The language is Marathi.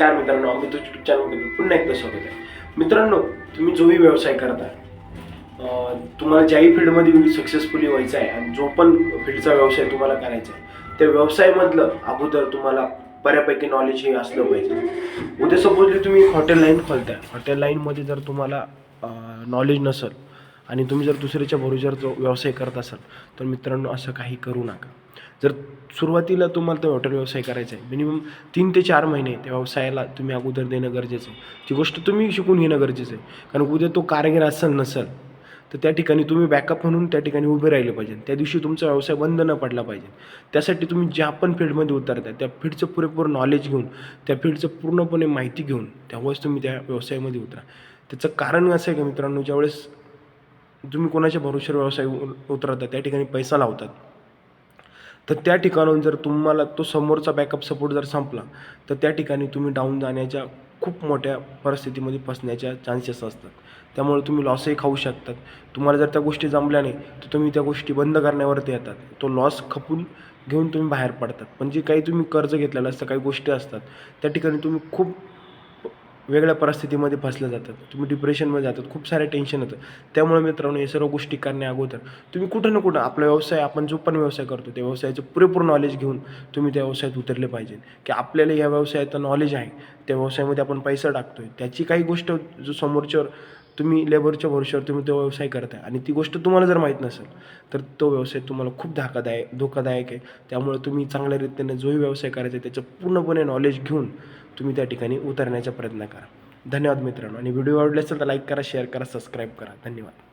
चार मित्रांनो अमित युट्यूब चॅनलमध्ये पुन्हा एकदा स्वागत आहे. मित्रांनो तुम्ही जोही व्यवसाय करता तुम्हाला ज्याही फील्डमध्ये सक्सेसफुली व्हायचं आहे आणि जो पण फील्डचा व्यवसाय तुम्हाला करायचा आहे त्या व्यवसायामधलं अगोदर तुम्हाला बऱ्यापैकी नॉलेज हे असलं पाहिजे. उद्या सपोजली तुम्ही हॉटेल लाईन खोलताय. हॉटेल लाईनमध्ये जर तुम्हाला नॉलेज नसेल आणि तुम्ही जर दुसऱ्याच्या भरोश्यावर जो व्यवसाय करत असाल तर मित्रांनो असं काही करू नका. जर सुरुवातीला तुम्हाला तो हॉटेल व्यवसाय करायचा आहे मिनिमम तीन ते चार महिने त्या व्यवसायाला तुम्ही अगोदर देणं गरजेचं आहे. ती गोष्ट तुम्ही शिकून घेणं गरजेचं आहे. कारण उद्या तो कारागीर असेल नसेल तर त्या ठिकाणी तुम्ही बॅकअप म्हणून त्या ठिकाणी उभे राहिले पाहिजे. त्या दिवशी तुमचा व्यवसाय बंद न पडला पाहिजे. त्यासाठी तुम्ही ज्या पण फील्डमध्ये उतरताय त्या फील्डचं पुरेपूर नॉलेज घेऊन त्या फील्डचं पूर्णपणे माहिती घेऊन त्यावेळेस तुम्ही त्या व्यवसायामध्ये उतरा. त्याचं कारण असं आहे का मित्रांनो ज्यावेळेस तुम्ही कोणाच्या भरोशावर व्यवसाय उ- उतरता त्या ठिकाणी पैसा लावतात. तर त्या ठिकाणाहून जर तुम्हाला तो समोरचा बॅकअप सपोर्ट जर संपला तर त्या ठिकाणी तुम्ही डाऊन जाण्याच्या खूप मोठ्या परिस्थितीमध्ये फसण्याच्या चान्सेस असतात. त्यामुळे तुम्ही लॉसही खाऊ शकतात. तुम्हाला जर त्या गोष्टी जमल्या नाही तर तुम्ही त्या गोष्टी बंद करण्यावरती येतात. तो लॉस खपून घेऊन तुम्ही बाहेर पडतात. पण जे काही तुम्ही कर्ज घेतलेलं असतं काही गोष्टी असतात त्या ठिकाणी तुम्ही खूप वेगळ्या परिस्थितीमध्ये फसलं जातात. तुम्ही डिप्रेशनमध्ये जातात. खूप सारे टेन्शन येतं. त्यामुळे मित्रांनो हे सर्व गोष्टी करण्या अगोदर तुम्ही कुठं ना कुठं आपला व्यवसाय आपण जो पण व्यवसाय करतो त्या व्यवसायाचं पुरेपूर नॉलेज घेऊन तुम्ही त्या व्यवसायात उतरले पाहिजे. की आपल्याला या व्यवसायाचं नॉलेज आहे. त्या व्यवसायामध्ये आपण पैसा टाकतोय. त्याची काही गोष्ट जो समोरच्यावर तुम्ही लेबरच्या भरोश्यावर तुम्ही तो व्यवसाय करताय. आणि ती गोष्ट तुम्हाला जर माहीत नसेल तर तो व्यवसाय तुम्हाला खूप धोकादायक धोकादायक आहे. त्यामुळे तुम्ही चांगल्या रीतीने जोही व्यवसाय करायचा आहे त्याचं पूर्णपणे नॉलेज घेऊन तुम्ही त्या ठिकाणी उतरण्याचा प्रयत्न करा. धन्यवाद मित्रांनो. आणि व्हिडिओ आवडले असेल तर लाईक करा शेअर करा सबस्क्राईब करा. धन्यवाद.